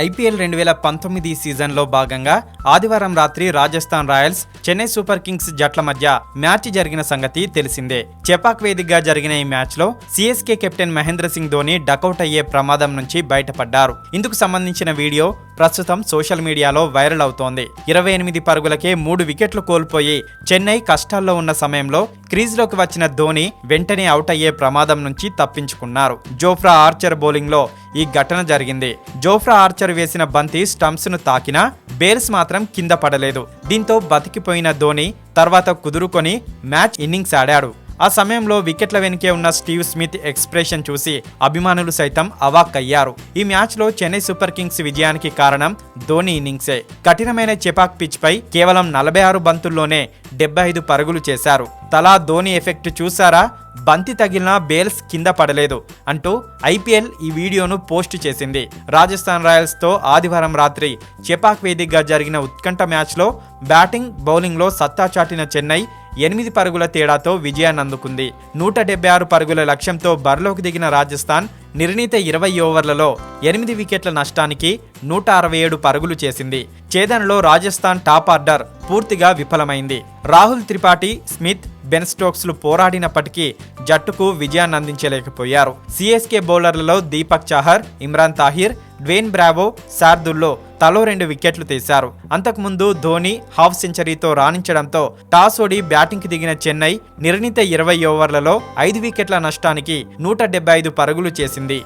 IPL రెండు వేల పంతొమ్మిది సీజన్లో భాగంగా ఆదివారం రాత్రి Rajasthan Royals Chennai Super Kings జట్ల మధ్య మ్యాచ్ జరిగిన సంగతి తెలిసిందే. చెపాక్ వేదికగా జరిగిన ఈ మ్యాచ్లో CSK captain Mahendra Singh Dhoni duck out అయ్యే ప్రమాదం నుంచి బయటపడ్డారు. ఇందుకు సంబంధించిన వీడియో ప్రస్తుతం సోషల్ మీడియాలో వైరల్ అవుతోంది. ఇరవై ఎనిమిది పరుగులకే మూడు వికెట్లు కోల్పోయి చెన్నై కష్టాల్లో ఉన్న సమయంలో క్రీజ్లోకి వచ్చిన ధోని వెంటనే అవుట్ అయ్యే ప్రమాదం నుంచి తప్పించుకున్నారు. జోఫ్రా ఆర్చర్ బౌలింగ్లో ఈ ఘటన జరిగింది. జోఫ్రా ఆర్చర్ వేసిన బంతి స్టంప్స్ను తాకినా బేర్స్ మాత్రం కింద పడలేదు. దీంతో బతికిపోయిన ధోని తర్వాత కుదురుకొని మ్యాచ్ ఇన్నింగ్స్ ఆడాడు. ఆ సమయంలో వికెట్ల వెనుకే ఉన్న స్టీవ్ స్మిత్ ఎక్స్ప్రెషన్ చూసి అభిమానులు సైతం అవాక్కయ్యారు. ఈ మ్యాచ్లో చెన్నై సూపర్ కింగ్స్ విజయానికి కారణం ధోని ఇన్నింగ్సే. కఠినమైన చెపాక్ పిచ్ పై కేవలం నలభై ఆరు బంతుల్లోనే డెబ్బై ఐదు పరుగులు చేశారు. తలా ధోని ఎఫెక్ట్ చూసారా బంతి తగిలిన బేల్స్ కింద పడలేదు అంటూ ఐపీఎల్ ఈ వీడియోను పోస్ట్ చేసింది. రాజస్థాన్ రాయల్స్తో ఆదివారం రాత్రి చెపాక్ వేదికగా జరిగిన ఉత్కంఠ మ్యాచ్లో బ్యాటింగ్ బౌలింగ్లో సత్తా చాటిన చెన్నై ఎనిమిది పరుగుల తేడాతో విజయాన్ని అందుకుంది. నూట డెబ్బై ఆరు పరుగుల లక్ష్యంతో బరిలోకి దిగిన రాజస్థాన్ నిర్ణీత ఇరవై ఓవర్లలో ఎనిమిది వికెట్ల నష్టానికి నూట అరవై ఏడు పరుగులు చేసింది. ఛేదనలో రాజస్థాన్ టాప్ ఆర్డర్ పూర్తిగా విఫలమైంది. రాహుల్ త్రిపాఠి స్మిత్ బెన్ స్టోక్స్లు పోరాడినప్పటికీ జట్టుకు విజయాన్ని అందించలేకపోయారు. సిఎస్కే బౌలర్లలో దీపక్ చాహర్ ఇమ్రాన్ తాహిర్ డ్వేన్ బ్రావో శార్దుల్లో తలో రెండు వికెట్లు తీశారు. అంతకుముందు ధోని హాఫ్ సెంచరీతో రాణించడంతో టాస్ ఓడి బ్యాటింగ్కి దిగిన చెన్నై నిర్ణీత ఇరవై ఓవర్లలో ఐదు వికెట్ల నష్టానికి నూట డెబ్బై ఐదు పరుగులు చేసింది.